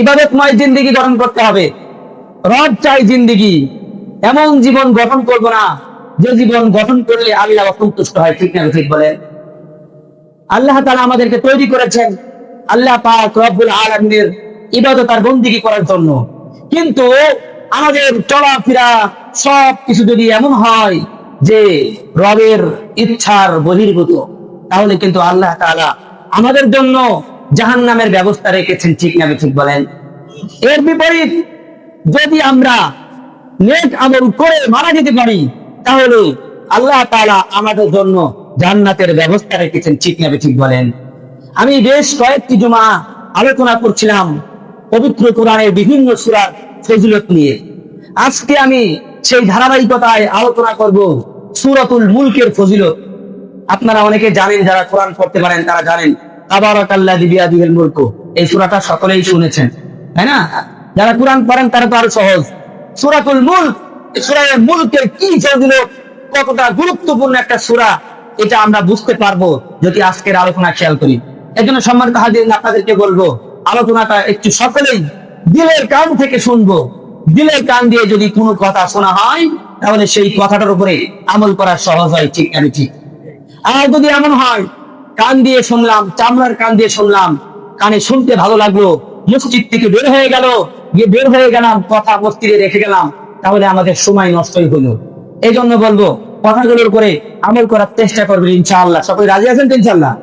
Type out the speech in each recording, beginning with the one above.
ইবাদতময় জিন্দিগি গঠন করতে হবে। রব চাই জিন্দিগি। এমন জীবন গঠন করব না, যে জীবন গঠন করলে আল্লাহ সন্তুষ্ট হয়। ঠিক না ঠিক বলেন? আল্লাহ তাআলা আমাদেরকে তৈরি করেছেন। আল্লাহ পাক রব্বুল আলামিনের ইবাদত আর বন্দিগি করার জন্য। কিন্তু আমাদের চলাফেরা সব কিছু যদি এমন হয় যে রবের ইচ্ছার বহির্ভূত, তাহলে কিন্তু আল্লাহ তাআলা আমাদের জন্য জাহান্নামের ব্যবস্থা রেখেছেন, ঠিক না ঠিক বলেন? এর বিপরীত, যদি আমরা নেক আমল করে মারা যেতে পারি, তাহলে আল্লাহ তাআলা আমাদের জন্য জান্নাতের ব্যবস্থা রেখেছেন, ঠিক না ঠিক বলেন? আমি বেশ কয়েকটি জমা আলোচনা করছিলাম পবিত্র কোরআনের বিভিন্ন সূরার ফজিলত নিয়ে। আজকে আমি সেই ধারাবাহিকতায় আলোচনা করব সূরাতুল মুলকের ফজিলত। আপনারা অনেকে জানেন, যারা কোরআন পড়তে পারেন, তারা জানেন এই সূরাটা সকলেই শুনেছেন, তাই না? যারা কোরআন পড়েন তারা তো আরও সহজ। সূরাতুল মুলক মুলকের কি ফজিলত কতটা গুরুত্বপূর্ণ একটা সূরা, এটা আমরা বুঝতে পারব যদি আজকের আলোচনা খেয়াল করি। এজন্য সম্মানিত হাজির আপনাদেরকে বলব, আলোচনাটা একটু সকলেই দিলের কান থেকে শুনব। দিলের কান দিয়ে যদি কোনো কথা শোনা হয়, তাহলে সেই কথাটার উপরে আমল করা সহজ হয়, ঠিক, আমি ঠিক। আর যদি এমন হয় কান দিয়ে শুনলাম, চামড়ার কান দিয়ে শুনলাম, কানে শুনতে ভালো লাগল, মসজিদ থেকে বের হয়ে গেল, গিয়ে বের হয়ে গেলাম, কথা মস্তিরে রেখে গেলাম, তাহলে আমাদের সময় নষ্টই হলো। এই জন্য বলব, কথাগুলোর করে আমল করার চেষ্টা করবেন, ইনশাআল্লাহ। সকলে রাজি আছেন ইনশাআল্লাহ?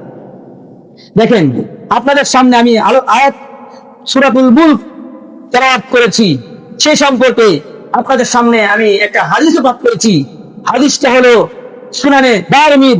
দেখেন, আপনাদের সামনে আমি আলো, আয়াত, সুরাতুল মুলক তেলাওয়াত করেছি। সে সম্পর্কে আপনাদের সামনে আমি একটা হাদিসও পাঠ করেছি। হাদিসটা হলো সুনানে দারমিদ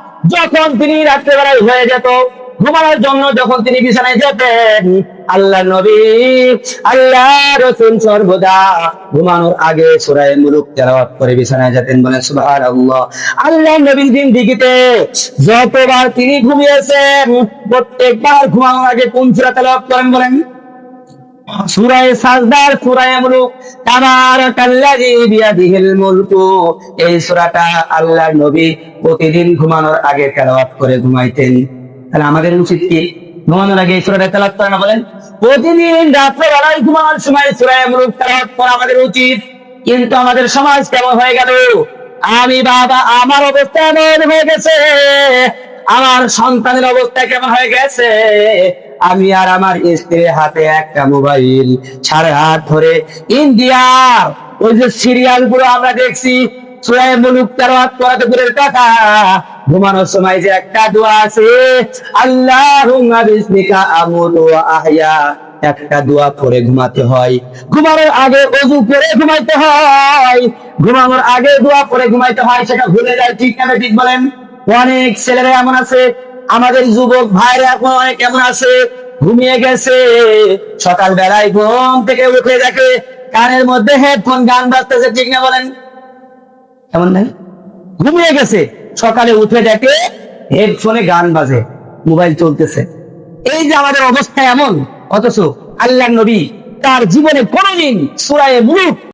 যখন তিনি রাত্রে বেলায় হয়ে যেত, ঘুমানোর জন্য যখন তিনি বিছানায় যেতেন আল্লাহ নবী আল্লাহ রসুল সর্বদা ঘুমানোর আগে সুরায় মুলুক তেলাওয়াত করে বিছানায় যেতেন বলেন, সুবহানাল্লাহ। আল্লাহ আল্লাহ নবীর দিন দিকিতে যতবার তিনি ঘুমিয়েছেন, প্রত্যেকবার ঘুমানোর আগে কোন সূরা তেলাওয়াত করেন বলেন? আমাদের উচিত কি? ঘুমানোর আগে এই সূরাটা তেলাওয়াত করা না বলেন? প্রতিদিন রাত্রে বেলায় ঘুমানোর সময় সূরায় মুলুক তেলাওয়াত করা আমাদের উচিত। কিন্তু আমাদের সমাজ কেমন হয়ে গেল? আমি বাবা, আমার অবস্থা হয়ে গেছে। আমার সন্তানের অবস্থা কেমন হয়ে গেছে? আমি আর আমার স্ত্রীর হাতে একটা মোবাইল সাড়ে হাত ধরে। ইন্ডিয়ার ওই যে সিরিয়ালগুলো আমরা দেখছি মুলুক তেরোয়াত করাতে দূরের কথা। ঘুমানোর সময় যে একটা দোয়া আছে আল্লাহ একটা দোয়া পড়ে ঘুমাতে হয়। ঘুমানোর আগে অজু করে ঘুমাইতে হয়। ঘুমানোর আগে দোয়া পড়ে ঘুমাইতে হয়, সেটা ভুলে যায়। ঠিক না, ঠিক বলেন? অনেক ছেলেরা এমন আছে আমাদের যুবক ভাইরা এমন আছে? ঘুমিয়ে গেছে। সকাল বেলায় ঘুম থেকে উঠে দেখে কানের মধ্যে হেডফোন গান বাজতেছে, ঠিক না বলেন? কেমন নাই ঘুমিয়ে গেছে। সকালে উঠে দেখে হেডফোনে গান বাজে মোবাইল চলতেছে। এই যে আমাদের অবস্থা এমন, অথচ আল্লাহ নবী তার জীবনে কোনোদিন সুরায় মুলুক